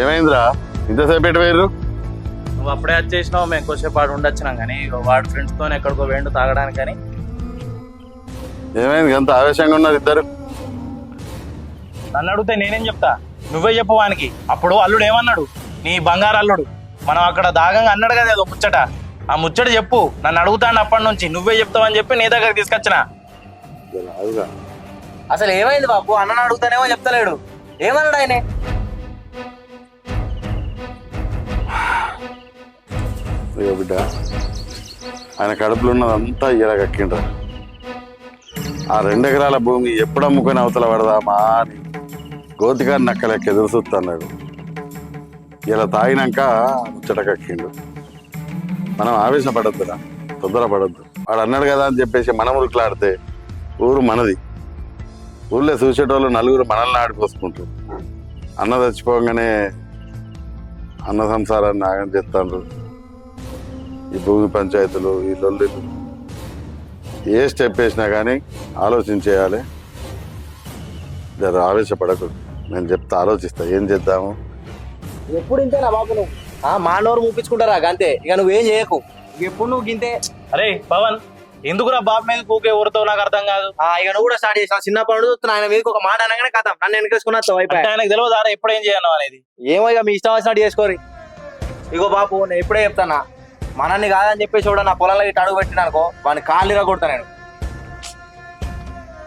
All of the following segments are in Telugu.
ఏమైందిరా? ఇంతసేపు ఎటు పోయారు నువ్వు అప్పుడే వచ్చేసినావు మేము కొద్దిసేపు ఆడు ఉండొచ్చినాం కానీ ఇగో వాడు ఫ్రెండ్స్తో ఎక్కడికో వేండు తాగడానికి కానీ. ఏమైంది? అంత ఆవేశంగా ఉన్నారు ఇద్దరు. నన్ను అడిగితే నేనేం చెప్తా? నువ్వే చెప్పు వానికి. అప్పుడు అల్లుడు ఏమన్నాడు? నీ బంగారు అల్లుడు. మనం అక్కడ దాగంగా అన్నాడు కదా ఏదో ముచ్చట. ఆ ముచ్చట చెప్పు. నన్ను అడుగుతాను అప్పటి నుంచి. నువ్వే చెప్తావని చెప్పి నీ దగ్గర తీసుకొచ్చిన. అసలు ఏమైంది బాబు? అన్నను అడుగుతానేమో చెప్తలేడు. ఏమన్నాడు ఆయన? ఇక బిడ్డ. ఆయన కడుపులో ఉన్నదంతా ఇలా కక్కిండ్రా. ఆ రెండు ఎకరాల భూమి ఎప్పుడు అమ్ముకొని అవతల పడదామా అని గోతిగారి నక్కలెక్క ఎదురు చూస్తున్నాడు. ఇలా తాగినాక ముచ్చట కక్కిండు. మనం ఆవేశపడద్దురా తొందరపడద్దు వాడు అన్నాడు కదా అని చెప్పేసి మనం ఉరుకులాడితే ఊరు మనది. ఊళ్ళో చూసేటోళ్ళు నలుగురు మనల్ని ఆడిపోసుకుంటారు అన్న చచ్చిపోగానే అన్న సంసారాన్ని ఆగం చేస్తాండ్రు. ఈ భూమి పంచాయతీలు ఈ లొల్లిలు ఏ స్టెప్ వేసినా కానీ ఆలోచించేయాలి. జర ఆవేశపడకూడదు నేను చెప్తా ఆలోచిస్తా. ఏం చేద్దాము? ఎప్పుడు ఇంతేనా బాబు నువ్వు? ఆ, మా నోరు ముప్పించుకుంటారా అంతే ఇక నువ్వేం చేయకు. ఎప్పుడు నువ్వు గింతే? అరే పవన్ ఎందుకురా బాబు మీద కూకే ఊరితో నాకు అర్థం కాదు. ఆ, ఇక నువ్వు కూడా స్టార్ట్ చేసిన చిన్న పనుడు చూస్తున్నా. ఆయన మీదకి ఒక మాట అనగానే కథ. నన్ను వెనకేసుకున్నా అంటే ఆయనకు తెలియదు ఎప్పుడు ఏం చేయను అనేది. ఏమో ఇక మీ ఇష్టం వచ్చినట్టు చేసుకోరి. ఇగో బాబు నేను ఎప్పుడే చెప్తానా. మనల్ని కాదని చెప్పేసి కూడా నా పొలంలో ఇటు అడుగు పెట్టిన అనుకో వాడిని కాళ్ళు కొడతా నేను.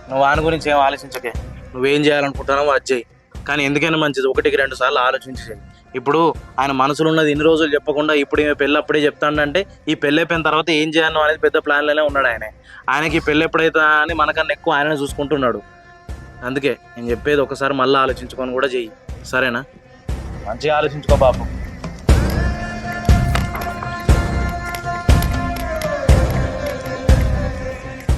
నువ్వు వాని గురించి ఏం ఆలోచించకే. నువ్వేం చేయాలనుకుంటున్నావో అది చేయి కానీ ఎందుకైనా మంచిది ఒకటికి రెండు సార్లు ఆలోచించి చేయి ఇప్పుడు ఆయన మనసులో ఉన్నది ఇన్ని రోజులు చెప్పకుండా ఇప్పుడు ఈమె పెళ్ళి అప్పుడే చెప్తాడంటే ఈ పెళ్ళి అయిపోయిన తర్వాత ఏం చేయాలో అనేది పెద్ద ప్లాన్లోనే ఉన్నాడు ఆయన. ఆయనకి ఈ పెళ్ళి ఎప్పుడైతే అని మనకన్నా ఎక్కువ ఆయననే చూసుకుంటున్నాడు. అందుకే నేను చెప్పేది ఒకసారి మళ్ళీ ఆలోచించుకొని కూడా చెయ్యి. సరేనా? మంచిగా ఆలోచించుకో బాబు